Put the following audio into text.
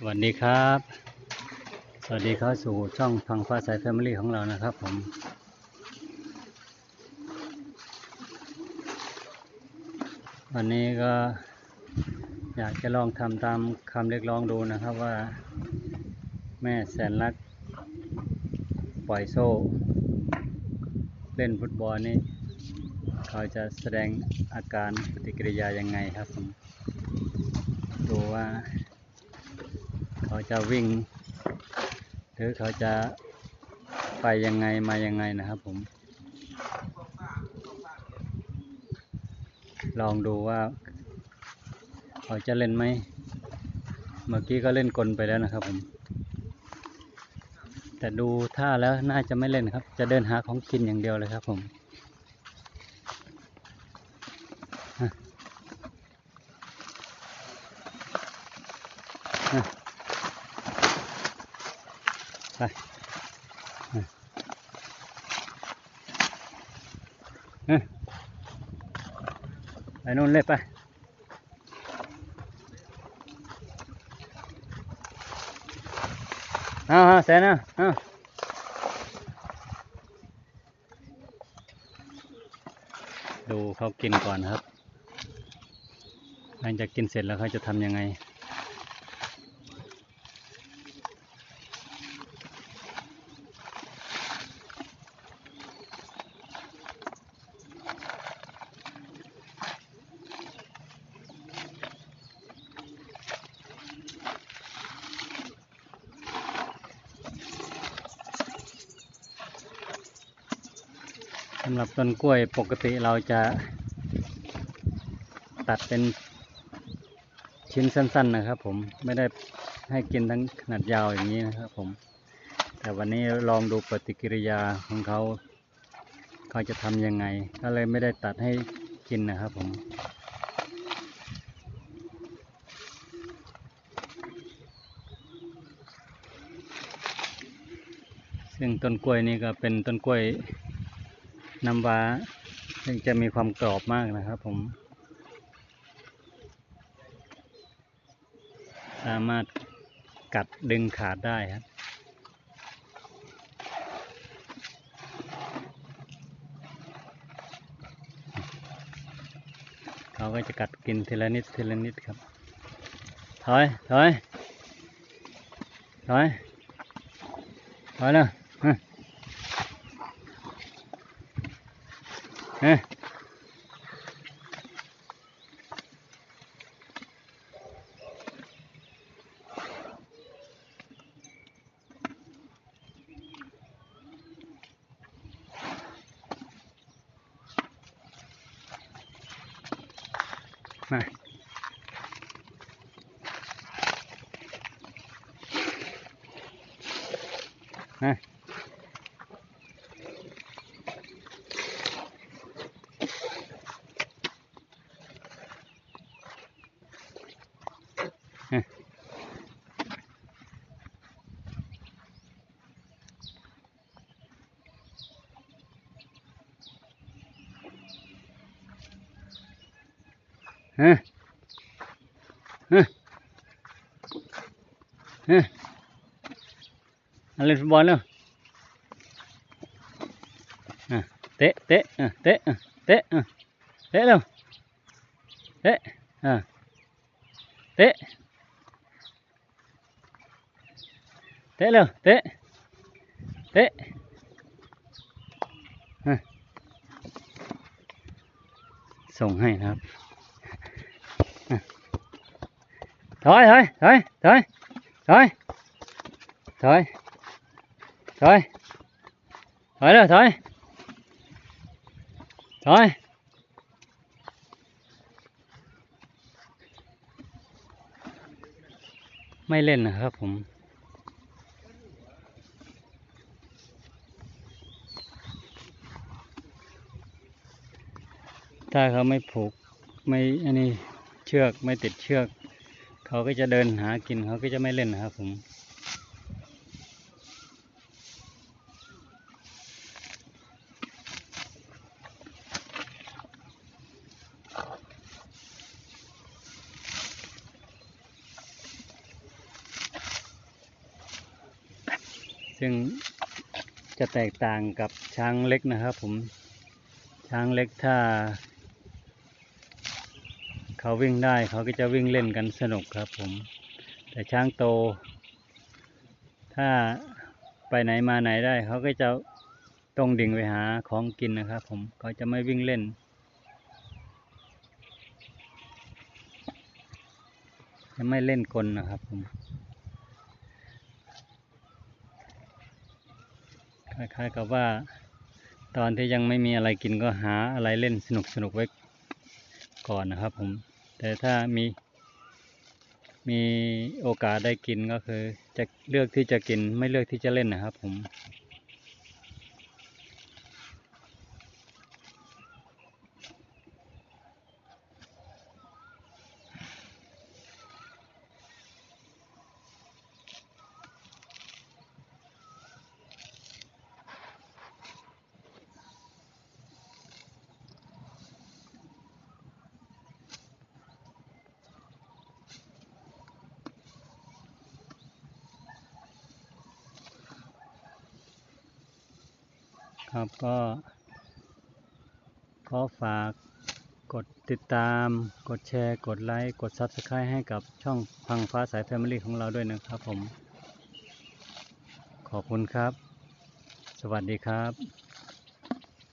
สวัสดีครับ สวัสดีเข้าสู่ช่องพังฟ้าสายแฟมิลี่ของเรานะครับผม วันนี้ก็อยากจะลองทำตามคำเรียกร้องดูนะครับว่า แม่แสนรักปล่อยโซ่ เล่นฟุตบอลนี่เขาจะแสดงอาการปฏิกิริยายังไงครับผม ดูว่า เขาจะวิ่ง หรือเขาจะไปยังไงมายังไงนะครับผม ลองดูว่า เขาจะเล่นไหม เมื่อกี้ก็เล่นกลไปแล้วนะครับผม แต่ดูท่าแล้วน่าจะไม่เล่นครับ จะเดินหาของกินอย่างเดียวเลยครับผมไป เอ้ยไปนู่นเลยไปเอาเอาแสนเอาเอาดูเขากินก่อนครับ หลังจากกินเสร็จแล้วเขาจะทำยังไงำหรับต้นกล้วยปกติเราจะตัดเป็นชิ้นสั้น ๆนะครับ ผมไม่ได้ให้กินทั้งขนาดยาวอย่างนี้นะครับ ผม แต่วันนี้ลองดูปฏิกิริยาของเขาเขาจะทำยังไง ก็เลยไม่ได้ตัดให้กินนะครับ ผมซึ่งต้นกล้วยนี่ก็เป็นต้นกล้วย น้ำว้าซึ่งจะมีความกรอบมากนะครับผม สามารถกัดดึงขาดได้ครับเขาก็จะกัดกินทีละนิดทีละนิดครับ ถอย ถอย ถอย ถอยแล้วเฮ้ย Nè. này này Hả? Hả? Hả? Lên football luôn. À, té, té, à, té, à, té, à, té luôn. Té, à, té. Té luôn, té. Té. hả Sống hay lắm. ถอยถอยถอยถอยถอยถอยถอยถอยเร็วถอยถอยไม่เล่นนะครับผมถ้าเขาไม่ผูกไม่อันนี้เชือกไม่ติดเชือก เขาก็จะเดินหากินเขาก็จะไม่เล่นนะครับผมซึ่งจะแตกต่างกับช้างเล็กนะครับผมช้างเล็กถ้า เขาวิ่งได้เขาก็จะวิ่งเล่นกันสนุกครับผม แต่ช้างโต ถ้าไปไหนมาไหนได้ เขาก็จะตรงดิ่งไปหาของกินนะครับผมเขาจะไม่วิ่งเล่น จะไม่เล่นกลนะครับผมคล้ายๆกับว่า ตอนที่ยังไม่มีอะไรกินก็หาอะไรเล่นสนุกๆไว้ก่อนนะครับผม แต่ถ้ามี มีโอกาสได้กินก็คือ จะเลือกที่จะกินไม่เลือกที่จะเล่นนะครับผม ครับก็ ขอฝากกดติดตาม กดแชร์ กดไลค์ กด Subscribe ให้กับช่องพังฟ้าสายแฟมิลี่ของเราด้วยนะครับผม ขอบคุณครับ สวัสดีครับ